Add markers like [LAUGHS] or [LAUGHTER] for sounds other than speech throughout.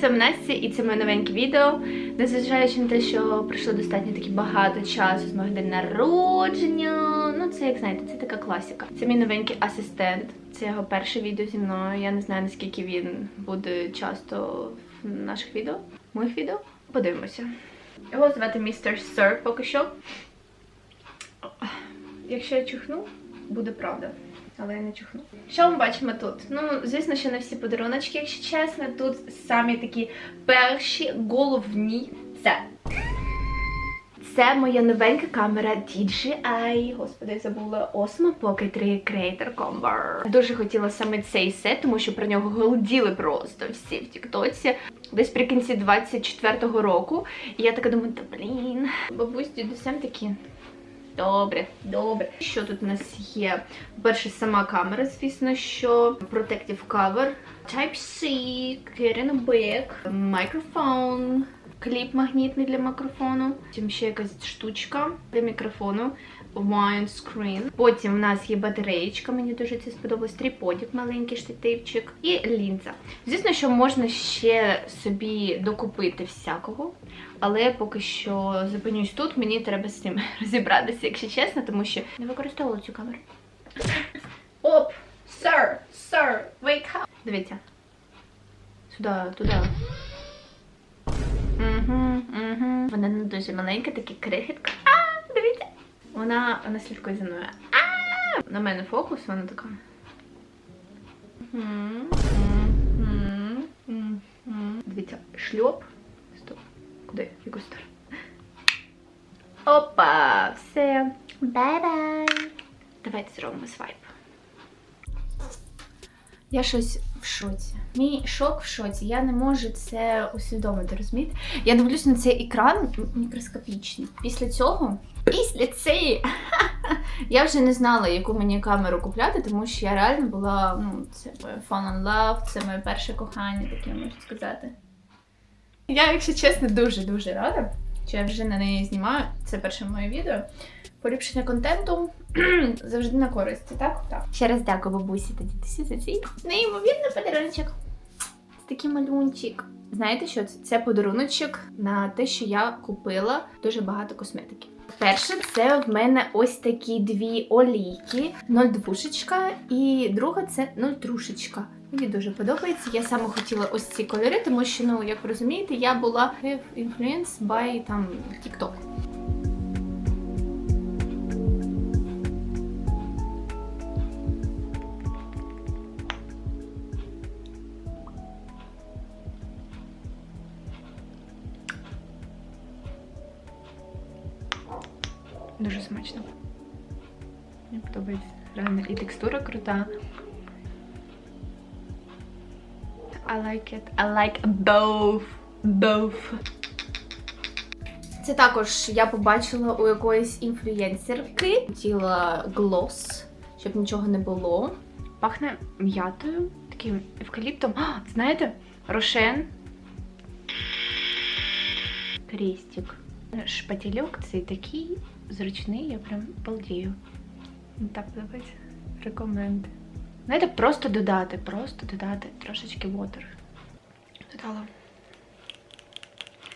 з вами Настя, і це моє новеньке відео. Незважаючи на те, що пройшло достатньо таки багато часу з мого день народження. Ну, це як знаєте, це така класика. Це мій новенький асистент. Це його перше відео зі мною. Я не знаю наскільки він буде часто в наших відео, моїх відео. Подивимося. Його звати містер Сер поки що. Якщо я чухну, буде правда. Але я не чухну. Що ми бачимо тут? Ну, звісно, що не всі подаруночки, якщо чесно. Тут самі такі перші головні це. Це моя новенька камера DJI. Господи, забула Osmo Pocket 3 Creator Combo. Дуже хотіла саме цей сет, тому що про нього голоділи просто всі в Тіктоці. Десь при кінці 24-го року. І я така думаю, та блін, бабусь з дідусем такі. Добре, добре. Що тут у нас є? По-перше, сама камера, звісно, що. Protective Cover, Type-C, Carrying Bag, мікрофон, кліп магнітний для мікрофону, потім ще якась штучка для мікрофону, windscreen. Потім в нас є батареєчка, мені дуже це сподобалось, триподик, маленький штативчик і лінза. Звісно, що можна ще собі докупити всякого, але поки що зупинюсь тут, мені треба з цим [LAUGHS] розібратися, якщо чесно, тому що не використовувала цю камеру. Оп! Sir! Sir! Wake up! Дивіться. Сюди, туди. Угу, угу. Вона не дуже маленька, такі крихітка. Вона, вона слідкує за мною. На мене фокус, вона така. Дивіться, шльоп. Стоп. Куди? В яку сторону? Опа! Все. Бай-бай. Давайте зробимо свайп. Я щось в шоці. Мій шок в шоці. Я не можу це усвідомити, розумієте? Я дивлюсь на цей екран мікроскопічний. Після цього, після цієї, [LAUGHS] я вже не знала, яку мені камеру купляти, тому що я реально була, ну, це fun and love, це моє перше кохання, таке можна сказати. Я, якщо чесно, дуже-дуже рада, що я вже на неї знімаю. Це перше моє відео. Поліпшення контенту [CLEARS THROAT] завжди на користь, так? Так. Ще раз дякую бабусі та дідусі за цей неймовірний подарунчик. Такий малюнчик. Знаєте що? Це Це подаруночок на те, що я купила дуже багато косметики. Перше, це в мене ось такі дві олійки, 0,2 і друга це 0,3. Мені дуже подобається. Я саме хотіла ось ці кольори, тому що, ну, як ви розумієте, я була influenced by там TikTok. Дуже смачно. Мені подобається. Реально і текстура крута. I like it. I like both. Both. Це також я побачила у якоїсь інфлюєнсерки. Хотіла глос, щоб нічого не було. Пахне м'ятою, таким евкаліптом. А, знаєте, рошен. Крестик. Шпательок цей такий зручний, я прям балдію. Так подобається. Рекоменд. Знаєте, просто додати, просто додати трошечки water. Додала.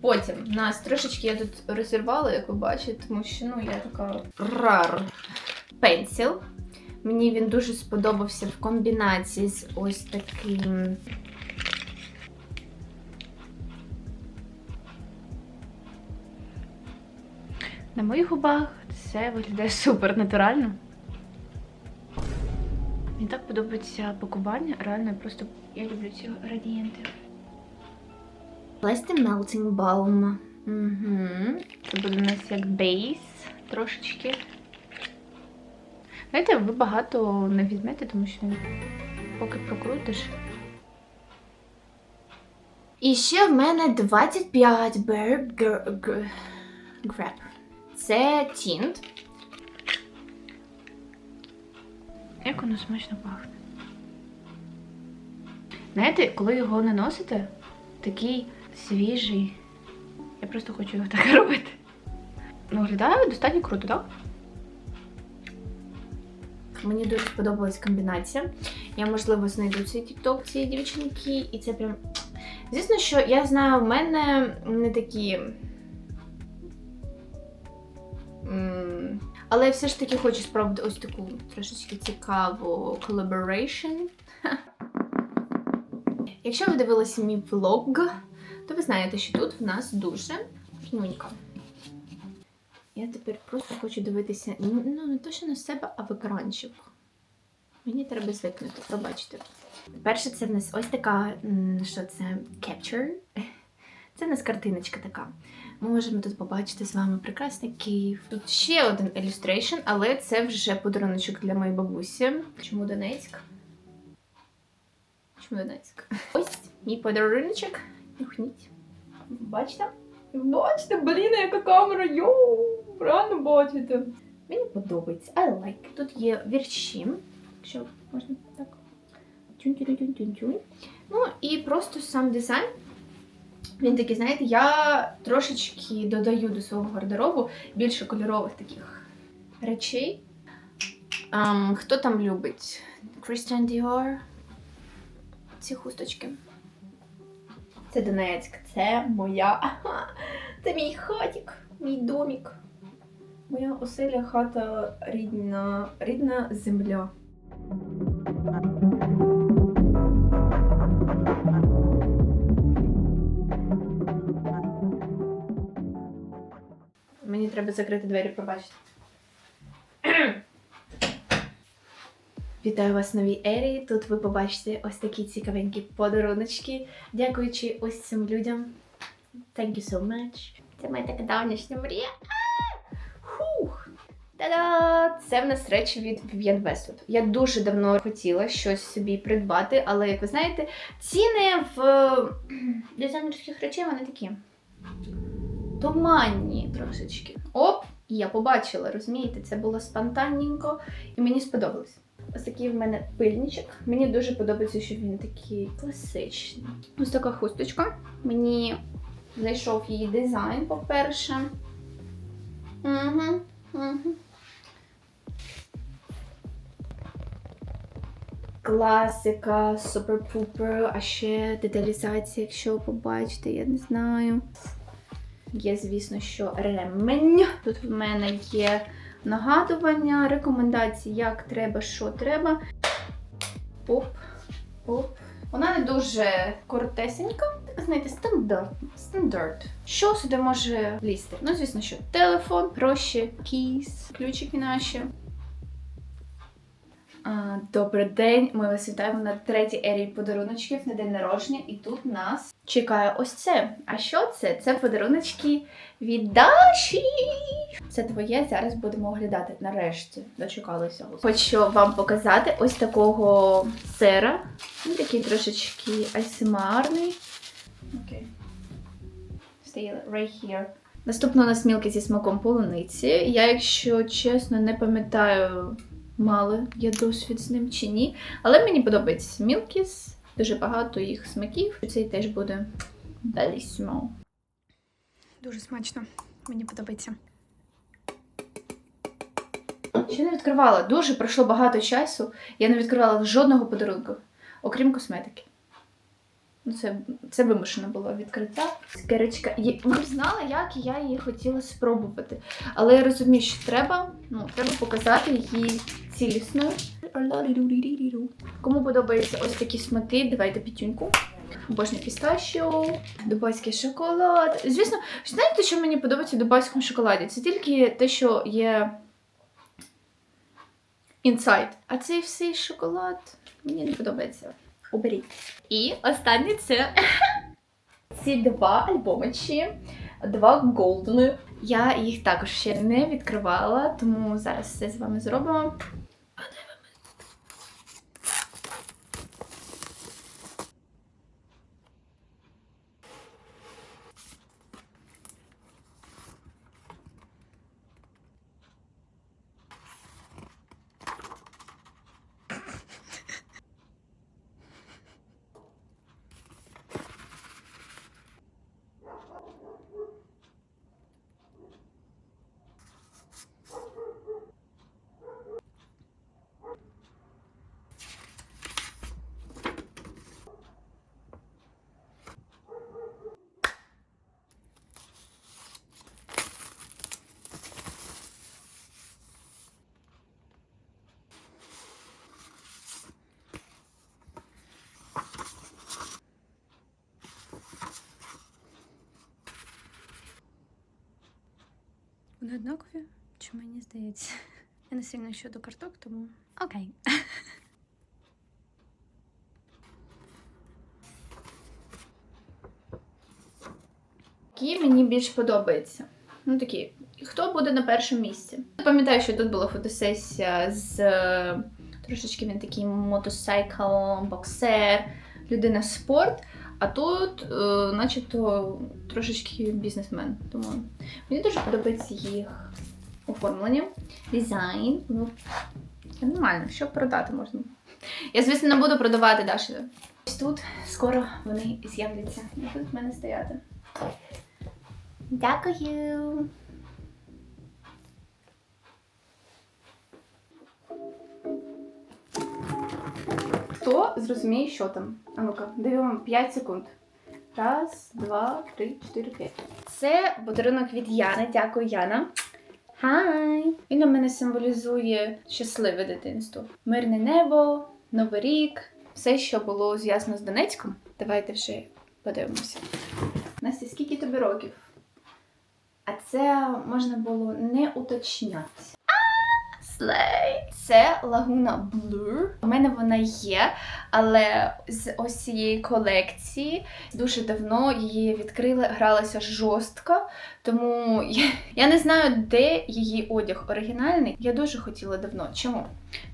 Потім нас трошечки я тут розірвала, як ви бачите, тому що ну я така рар пенсіл. Мені він дуже сподобався в комбінації з ось таким. На моїх губах це виглядає [LAUGHS] супер натурально. Мені так подобається пакування. Реально, я просто я люблю ці градієнти. Plastic Melting Balm. Угу. Це буде у нас як бейс трошечки. Знаєте, ви багато не візьмете, тому що поки прокрутиш. І ще в мене 25 Bear Grab. Це тінт. Як воно смачно пахне. Знаєте, коли його наносите, такий свіжий. Я просто хочу його так [LAUGHS] робити. Ну, виглядає достатньо круто, так? Мені дуже сподобалась комбінація. Я, можливо, знайду цей тікток цієї дівчинки, і це прям Звісно, що я знаю, в мене не такі. Але я все ж таки хочу спробувати ось таку трошечки цікаву collaboration. [LAUGHS] Якщо ви дивилися мій влог, то ви знаєте, що тут в нас дуже пінька. Я тепер просто хочу дивитися ну, не то, що на себе, а в екранчик. Мені треба звикнути, побачите. Перше, це в нас ось така, що це Capture. Це в нас картиночка така. Ми можемо тут побачити з вами прекрасний Київ. Тут ще один ілюстрейшн, але це вже подаруночок для моєї бабусі. Чому Донецьк? Чому Донецьк? Ось мій подаруночок. Нюхніть. Бачите? Бачите, блін, яка камера, йоу, реально бачите. Мені подобається. I like. Тут є вірші, якщо можна так. Тюнь-тюнь-тюнь-тюнь-тюнь. Ну і просто сам дизайн. Він такий, знаєте, я трошечки додаю до свого гардеробу більше кольорових таких речей. Ам, хто там любить? Christian Dior. Ці хусточки. Це Донецьк, це моя. [LAUGHS] Це мій хатик, мій домик. Моя оселя, хата, рідна, рідна земля. Мені треба закрити двері, пробачте. [CLEARS THROAT] Вітаю вас в новій ері. Тут ви побачите ось такі цікавенькі подаруночки. Дякуючи ось цим людям. Thank you so much. Це моя така давнішня мрія. А! Фух! Та-да! Це в нас речі від Vivienne Westwood. Я дуже давно хотіла щось собі придбати, але, як ви знаєте, ціни в [CLEARS THROAT] дизайнерських речей вони такі туманні трошечки. Оп! І я побачила, розумієте, це було спонтанненько і мені сподобалось. Ось такий в мене пильничок. Мені дуже подобається, що він такий класичний. Ось така хусточка. Мені зайшов її дизайн, по-перше. Угу, угу. Класика, супер-пупер, а ще деталізація, якщо побачите, я не знаю. Є, звісно, що ремень. Тут в мене є нагадування, рекомендації, як треба, що треба. Оп, оп. Вона не дуже коротесенька, така, знаєте, стандарт. стандарт. Що сюди може влізти? Ну, звісно, що телефон, гроші, кейс, ключики наші. Добрий день! Ми вас вітаємо на третій ерії подаруночків на день народження, і тут нас чекає ось це. А що це? Це подаруночки від Даші. Це твоє. Зараз будемо оглядати. Нарешті дочекалися. Хочу вам показати ось такого сера. Він такий трошечки асмрний. Окей. Stay right here. Наступно у нас мілки зі смаком полуниці. Я, якщо чесно, не пам'ятаю, мали я досвід з ним чи ні. Але мені подобається мілкіс, дуже багато їх смаків. Цей теж буде bellissimo. Дуже смачно. Мені подобається. Ще не відкривала. Дуже пройшло багато часу. Я не відкривала жодного подарунку, окрім косметики. Ну, це, це вимушено було відкриття. Скеречка. Ви б знали, як я її хотіла спробувати. Але я розумію, що треба, ну, треба показати її цілісною. Кому подобаються ось такі смаки, давайте пітюньку. Обожнюю пісташіо, дубайський шоколад. Звісно, знаєте, що мені подобається в дубайському шоколаді? Це тільки те, що є інсайд. А цей всей шоколад мені не подобається. Оберіть. І останнє це [LAUGHS] ці два альбомичі, два голдени. Я їх також ще не відкривала, тому зараз все з вами зробимо. Вони однакові? Чи мені здається? Я не сильно щодо карток, тому окей. Які мені більш подобаються. Ну такі, хто буде на першому місці? Я пам'ятаю, що тут була фотосесія з е, трошечки він такий мотоцикл, боксер, людина спорт. А тут, е, начебто, трошечки бізнесмен. Тому мені дуже подобається їх оформлення, дизайн. Ну, нормально, що продати можна. Я, звісно, не буду продавати Даші. Ось тут скоро вони з'являться. Тут в мене стояти. Дякую. Хто зрозуміє, що там? А ну-ка, даємо 5 секунд. Раз, два, три, чотири, п'ять. Це подарунок від Яни. Дякую, Яна. Хай! Він у мене символізує щасливе дитинство. Мирне небо, новий рік, все, що було зв'язано з Донецьком. Давайте вже подивимося. Настя, скільки тобі років? А це можна було не уточняти. Слей! Це лагуна Blur. У мене вона є, але з ось цієї колекції дуже давно її відкрили, гралася жорстко. Тому я, я не знаю, де її одяг оригінальний. Я дуже хотіла давно. Чому?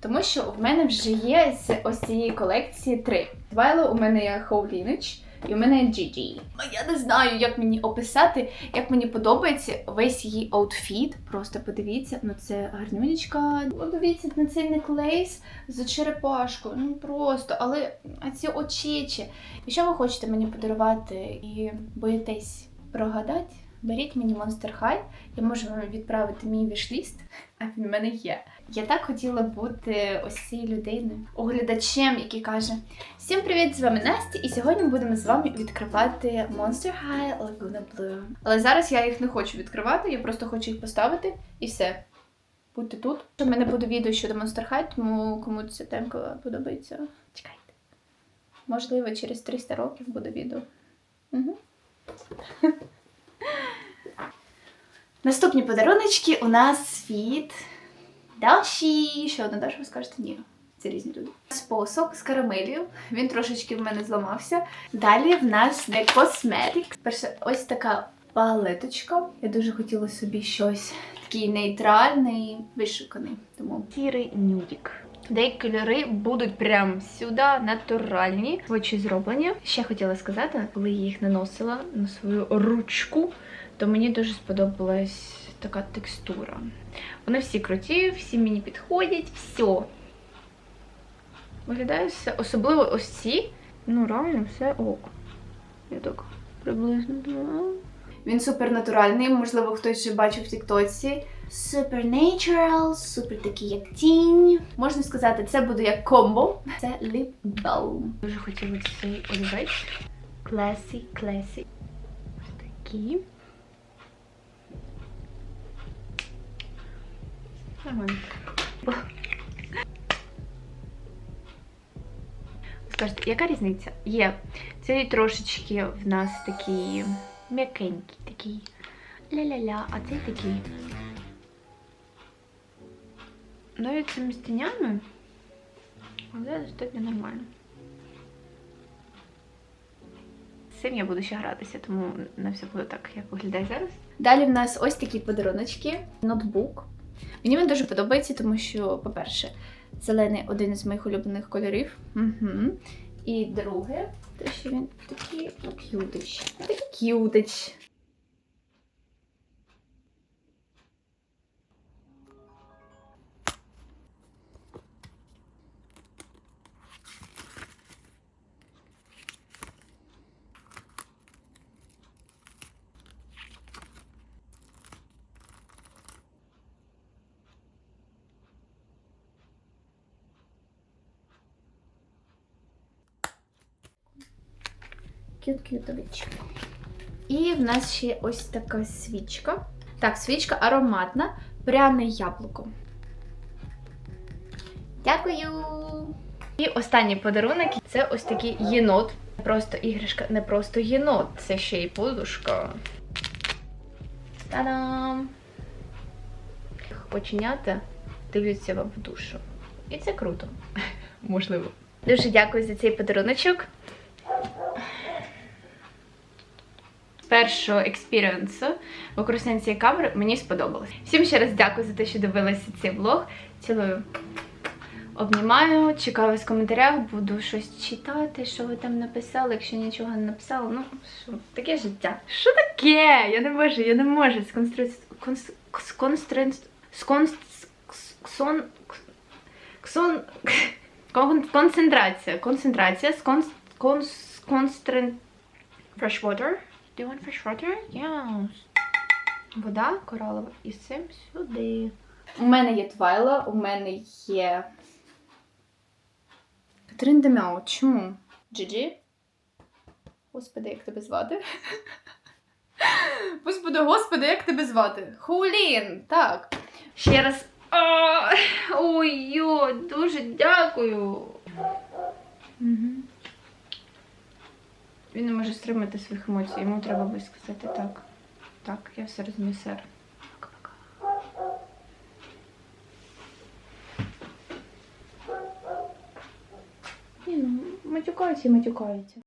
Тому що в мене вже є з ось цієї колекції три. Твайло у мене є Хоулінич. І у мене Gigi. Я не знаю, як мені описати, як мені подобається весь її аутфіт. Просто подивіться, ну це гарнюнечка. Подивіться на цей неклейс з черепашкою. Ну просто, але ці очечі. Якщо ви хочете мені подарувати і боїтесь прогадати, беріть мені Monster High. Я можу вам відправити мій вішліст, а в мене є. Я так хотіла бути ось цією людиною, оглядачем, який каже: Всім привіт, з вами Настя, і сьогодні будемо з вами відкривати Monster High Laguna Blue. Але зараз я їх не хочу відкривати, я просто хочу їх поставити і все. Будьте тут. У мене буде відео щодо Monster High, тому кому ця темка подобається, чекайте. Можливо, через 300 років буде відео. Угу. Наступні подаруночки у нас від Даші. Ще одна Даша, ви скажете, ні. Це різні люди. Спосок з карамелью. Він трошечки в мене зламався. Далі в нас The Cosmetics. Перше, ось така палеточка. Я дуже хотіла собі щось такий нейтральний, вишуканий. Тому сірий нюдік. Деякі кольори будуть прям сюди натуральні, очі зроблені. Ще хотіла сказати, коли я їх наносила на свою ручку, то мені дуже сподобалась така текстура. Вони всі круті, всі мені підходять, все. Виглядає все. Особливо ось ці. Ну, реально, все ок. Я так приблизно думаю. Він супер натуральний, можливо, хтось вже бачив в Тіктоці. Супер natural, супер такий як тінь. Можна сказати, це буде як комбо. Це lip balm. Дуже хотіла цей олівець. Classy, classy. Ось такі. Нормально. Скажете, яка різниця? Є. Цей трошечки в нас такий м'якенький, такий ля-ля-ля, а цей такий. Навіть цими стінями але достатньо нормально. З цим я буду ще гратися, тому не все буде так, як виглядає зараз. Далі в нас ось такі подаруночки, ноутбук. Мені він дуже подобається, тому що, по-перше, зелений один з моїх улюблених кольорів. Угу. І друге, те, що він такий к'ютич. Такий к'ютич. Кют-кютович. І в нас ще ось така свічка. Так, свічка ароматна, пряне яблуко. Дякую! І останній подарунок це ось такий єнот. Просто іграшка, не просто єнот, це ще й подушка. Та-дам! оченята дивляться вам в душу. І це круто. [LAUGHS] Можливо. Дуже дякую за цей подаруночок. Першого експіріенсу використання цієї камери мені сподобалось. Всім ще раз дякую за те, що дивилися цей влог. Цілую. Обнімаю, чекаю вас в коментарях, буду щось читати, що ви там написали. Якщо нічого не написали, ну що, таке життя. Що таке? Я не можу, я не можу. Сконстру... Конс... Сконстрин... Сконс... Ксон... Ксон... [LAUGHS] Концентрація. Концентрація. Сконс... Конс... Констрин... Do you want fresh water? Yes. Вода коралова. І цим сюди. У мене є твайла, у мене є. Катерин Демяо, чому? Джиджі? Господи, як тебе звати? [LAUGHS] Господи, господи, як тебе звати? Хулін, так. Ще раз. Ой-ой, дуже дякую. Угу. Він не може стримати своїх емоцій, йому треба висказати так. Так, я все розумію, сер. Ні, ну, матюкаються і матюкаються.